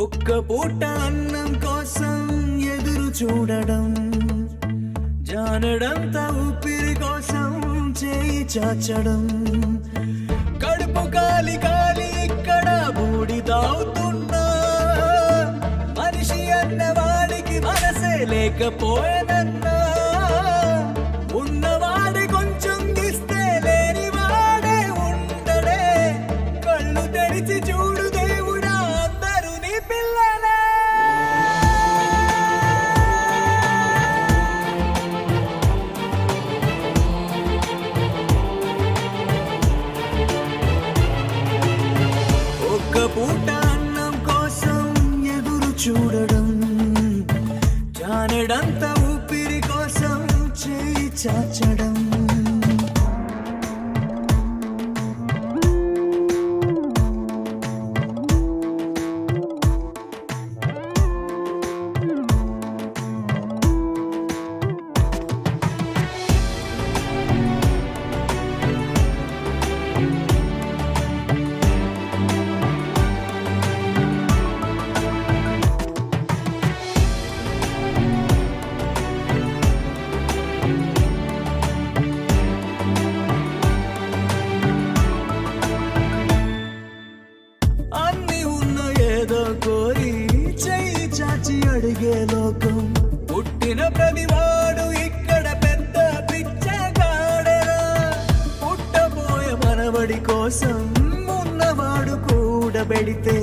ఒక్క పూట అన్నం కోసం ఎదురు చూడడం జానడంత ఊపిరి కోసం చేయి చాచడం. కడుపు కాలి కాలి ఇక్కడ బూడి తాగుతున్నా. మనిషి అన్నవాడికి మనసే లేకపోయేదన్నా. ఉన్నవాడి కొంచెం ఇస్తే లేనివాడే ఉండడే. కళ్ళు తెరిచి పూట అన్నం కోసం ఎదురు చూడడం జానడంత ఊపిరి కోసం చేయి చాచడం. thank you చాచి లోకం. పుట్టిన ప్రతివాడు ఇక్కడ పెద్ద పిచ్చగాడరా. పుట్టబోయే మనవడి కోసం ఉన్నవాడు కూడబెడితే